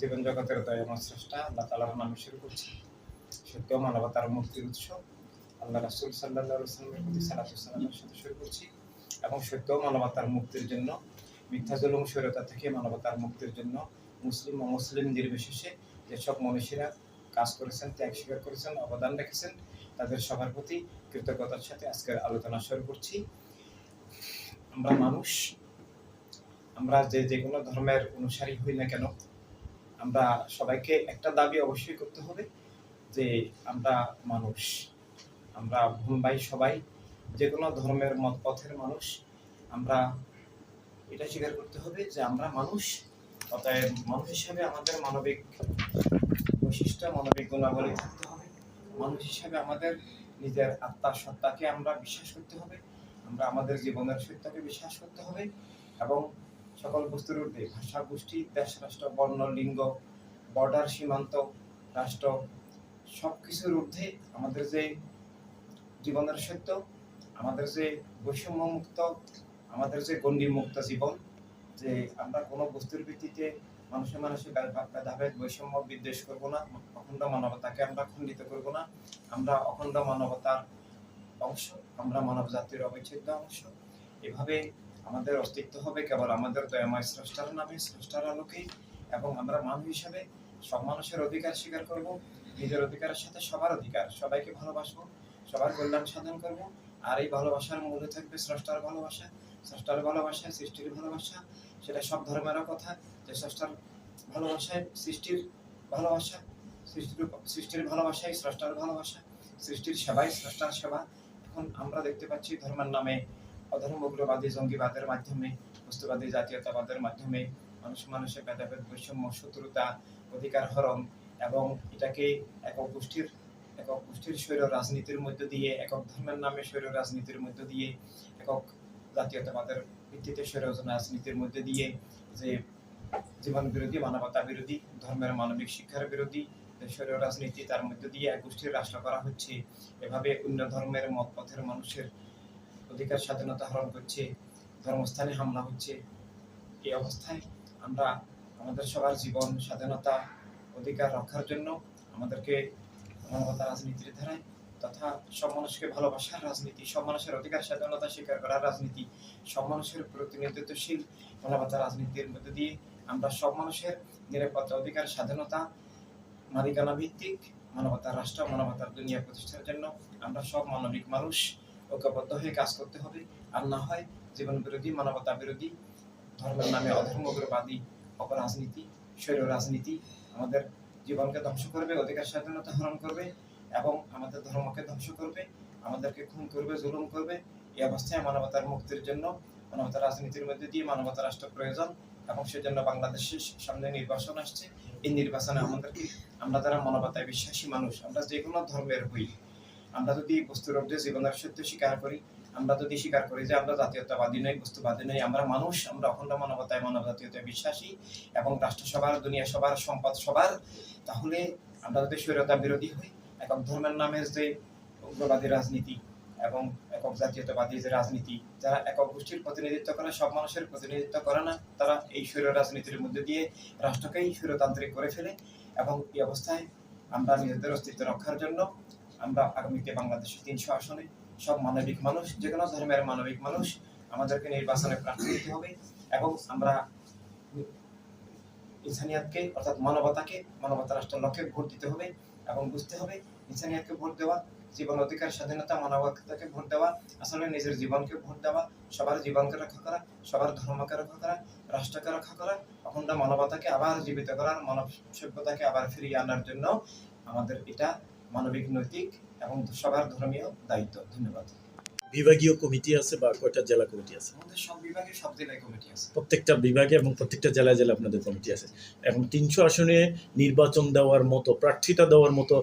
জীবন জগতের দয়াময় স্রষ্টা, আল্লাহ তালার নামে শুরু করছি সত্য মানবতার মুক্তির উৎস। আল্লাহ রাসুল সাল্লাহ প্রতি সালাতামের সাথে শুরু করছি এবং সত্য মানবতার মুক্তির জন্য, মিথ্যা জুলুম স্বৈরতা থেকে মানবতার মুক্তির জন্য মুসলিম ও মুসলিম নির্বিশেষে যেসব মনীষীরা কাজ করেছেন, ত্যাগ স্বীকার করেছেন, অবদান রেখেছেন, তাদের সবার প্রতি কৃতজ্ঞতার সাথে আজকের আলোচনা শুরু করছি। আমরা মানুষ, আমরা যে যে কোনো ধর্মের অনুসারী হই না কেন আমরা সবাইকে একটা দাবি অবশ্যই করতে হবে যে আমরা মানুষ। আমরা ভাই সবাই যে কোনো ধর্মের মত পথের মানুষ। আমরা এটা স্বীকার করতে হবে যে আমরা মানুষ, অতএব মানুষ হিসাবে আমাদের মানবিক বৈশিষ্ট্য, মানবিক গুণাবলী থাকতে হবে। মানুষ হিসাবে আমাদের নিজের আত্মার সত্তাকে আমরা বিশ্বাস করতে হবে। আমরা আমাদের জীবনের সত্যকে বিশ্বাস করতে হবে এবং সকল বস্তুর ঊর্ধ্বে, ভাষা, গোষ্ঠী, দেশ, রাষ্ট্র, বর্ণ, লিঙ্গ, বর্ডার, সীমান্ত, রাষ্ট্র সব কিছুর ঊর্ধ্বে আমাদের যে জীবনের সত্য, আমাদের যে বৈষম্য মুক্ত আমাদের যে গণ্ডি মুক্ত জীবন, যে আমরা কোনো বস্তুর ভিত্তিতে মানুষে মানুষে ভেদাভেদ, বৈষম্য বিদ্বেষ করব না, অখণ্ড মানবতাকে আমরা খণ্ডিত করব না, আমরা অখণ্ড মানবতার অংশ, আমরা মানব জাতির অবিচ্ছেদ্য অংশ। এভাবে আমাদের অস্তিত্ব হবে কেবল আমাদের দয়াময় স্রষ্টার নামে, স্রষ্টার আলোকেই এবং আমরা মানুষ হিসাবে সব মানুষের অধিকার স্বীকার করব, নিজের অধিকারের সাথে সবার অধিকার, সবাইকে ভালোবাসবো, সবার কল্যাণ সাধন করব, আর এই ভালোবাসার মূলে থাকবে স্রষ্টার ভালোবাসা স্রষ্টার ভালোবাসা, সৃষ্টির ভালোবাসা, সেটা সব ধর্মেরও কথা, যে স্রষ্টার ভালোবাসায় সৃষ্টির ভালোবাসা, সৃষ্টির সৃষ্টির ভালোবাসাই স্রষ্টার ভালোবাসা, সৃষ্টির সেবাই স্রষ্টার সেবা, এখন আমরা দেখতে পাচ্ছি ধর্মের নামে অধর্ম উগ্রবাদী জঙ্গিবাদের মাধ্যমে, বস্তুবাদী, জাতীয়তাবাদের মাধ্যমে মানুষ মানুষের ভেদাভেদ, বৈষম্য, শত্রুতা, অধিকার হরণ এবং এটাকে একক গোষ্ঠীর একক গোষ্ঠীর স্বৈর রাজনীতির মধ্য দিয়ে, একক ধর্মের নামে স্বৈর রাজনীতির মধ্য দিয়ে, একক জাতীয়তাবাদের ভিত্তিতে স্বৈর রাজনীতির মধ্য দিয়ে যে জীবন বিরোধী, মানবতা বিরোধী, ধর্মের মানবিক শিক্ষার বিরোধী স্বৈর রাজনীতি, তার মধ্য দিয়ে এক গোষ্ঠীর রাষ্ট্র করা হচ্ছে। এভাবে অন্য ধর্মের মত পথের মানুষের অধিকার, স্বাধীনতা হরণ করছে, ধর্মস্থানে হামলা হচ্ছে। এই অবস্থায় আমরা আমাদের সবার জীবন, স্বাধীনতা, অধিকার রক্ষার জন্য আমাদেরকে মানবতা রাজনীতির ধারায় তথা সব মানুষকে ভালোবাসার রাজনীতি, সব মানুষের অধিকার, স্বাধীনতা স্বীকার করার রাজনীতি, সব মানুষের প্রতিনিধিত্বশীল মানবতা রাজনীতির মধ্যে দিয়ে আমরা সব মানুষের নিরাপত্তা, অধিকার, স্বাধীনতা মালিকানা ভিত্তিক মানবতার রাষ্ট্র, মানবতার দুনিয়া প্রতিষ্ঠার জন্য আমরা সব মানবিক মানুষ ঐক্যবদ্ধ হয়ে কাজ করতে হবে। আর না হয় জীবন বিরোধী, মানবতা বিরোধী, ধর্মের নামে অধর্মগ্রবাদী অপরাজনীতি, স্বৈর রাজনীতি আমাদের জীবনকে ধ্বংস করবে, অধিকার স্বাধীনতা হরণ করবে এবং আমাদের ধর্মকে ধ্বংস করবে, আমাদেরকে খুন করবে, জুলুম করবে। এই অবস্থায় মানবতার মুক্তির জন্য মানবতার রাজনীতির মধ্যে দিয়ে মানবতা রাষ্ট্র প্রয়োজন এবং সেজন্য বাংলাদেশের সামনে নির্বাচন আসছে। এই নির্বাচনে আমাদেরকে, আমরা যারা মানবতায় বিশ্বাসী মানুষ, আমরা যে কোনো ধর্মের হই আমরা যদি বস্তুর অর্ধে জীবনের সত্য স্বীকার করি, আমরা যদি স্বীকার করি যে আমরা জাতীয়তাবাদী নই, বস্তুবাদী নই, আমরা মানুষ, আমরা অখণ্ড মানবতায় মানব জাতীয়তায় বিশ্বাসী এবং রাষ্ট্রসভার দুনিয়া সবার সম্পদ সবার তাহলে আমরা যদি স্বৈরতা বিরোধী হই, একক ধর্মের নামে যে উগ্রবাদী রাজনীতি এবং একক জাতীয়তাবাদী যে রাজনীতি, যারা একক গোষ্ঠীর প্রতিনিধিত্ব করে, সব মানুষের প্রতিনিধিত্ব করে না, তারা এই স্বৈর রাজনীতির মধ্যে দিয়ে রাষ্ট্রকেই স্বৈরতান্ত্রিক করে ফেলে এবং এই অবস্থায় আমরা নিজেদের অস্তিত্ব রক্ষার জন্য আমরা আগামীতে বাংলাদেশের তিনশো আসনে সব মানবিক মানুষ, যে কোনো ধর্মের মানবিক মানুষ আমাদেরকে নির্বাচনে প্রার্থী দিতে হবে এবং আমরা ইনসানিয়াতকে, অর্থাৎ মানবতাকে, মানবতা রাষ্ট্রের লক্ষ্যে ভোট দিতে হবে এবং বুঝতে হবে ইনসানিয়াতকে ভোট দেওয়া, জীবন অধিকার, স্বাধীনতা, মানবতাকে ভোট দেওয়া, আসলে নিজের জীবনকে ভোট দেওয়া, সবার জীবনকে রক্ষা করা, সবার ধর্মকে রক্ষা করা, রাষ্ট্রকে রক্ষা করা, অখণ্ড মানবতাকে আবার জীবিত করার, মানব সভ্যতাকে আবার ফিরিয়ে আনার জন্য আমাদের এটা মানবিক নৈতিক এবং সবার ধর্মীয় দায়িত্ব। ধন্যবাদ। বিভাগীয় কমিটি আছে বা কয়টা জেলা কমিটি আছে? আমাদের সব বিভাগে সব জেলায় কমিটি আছে। প্রত্যেকটা বিভাগে এবং প্রত্যেকটা জেলায় জেলায় আপনাদের কমিটি আছে। এখন তিনশো আসনে নির্বাচন দেওয়ার মতো প্রার্থিতা দেওয়ার মতো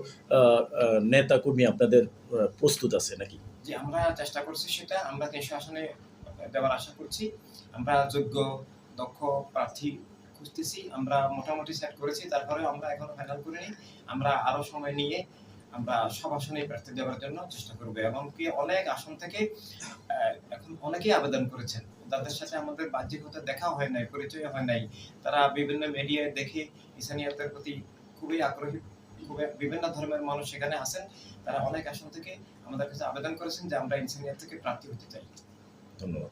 নেতা কর্মী আপনাদের প্রস্তুত আছে নাকি? যে আমরা চেষ্টা করছি সেটা আমরা তিনশো আসনে দেওয়ার আশা করছি। আমরা যোগ্য দক্ষ প্রার্থী খুঁজতেছি আমরা মোটামুটি সেট করেছি তারপরে আমরা এখনও ফাইনাল করিনি। আমরা আরও সময় নিয়ে আমরা সব আসনে প্রার্থী দেওয়ার জন্য চেষ্টা করব এমনকি অনেক আসন থেকে এখন অনেকেই আবেদন করেছেন। তাদের সাথে আমাদের বাহ্যিক হতে দেখা হয় নাই, পরিচয় হয় নাই। তারা বিভিন্ন মিডিয়ায় দেখে ইসানিয়াতের প্রতি খুবই আগ্রহী বিভিন্ন ধর্মের মানুষ সেখানে আছেন। তারা অনেক আসন থেকে আমাদের কাছে আবেদন করেছেন যে আমরা ইনসানিয়াত থেকে প্রার্থী হতে চাই। ধন্যবাদ।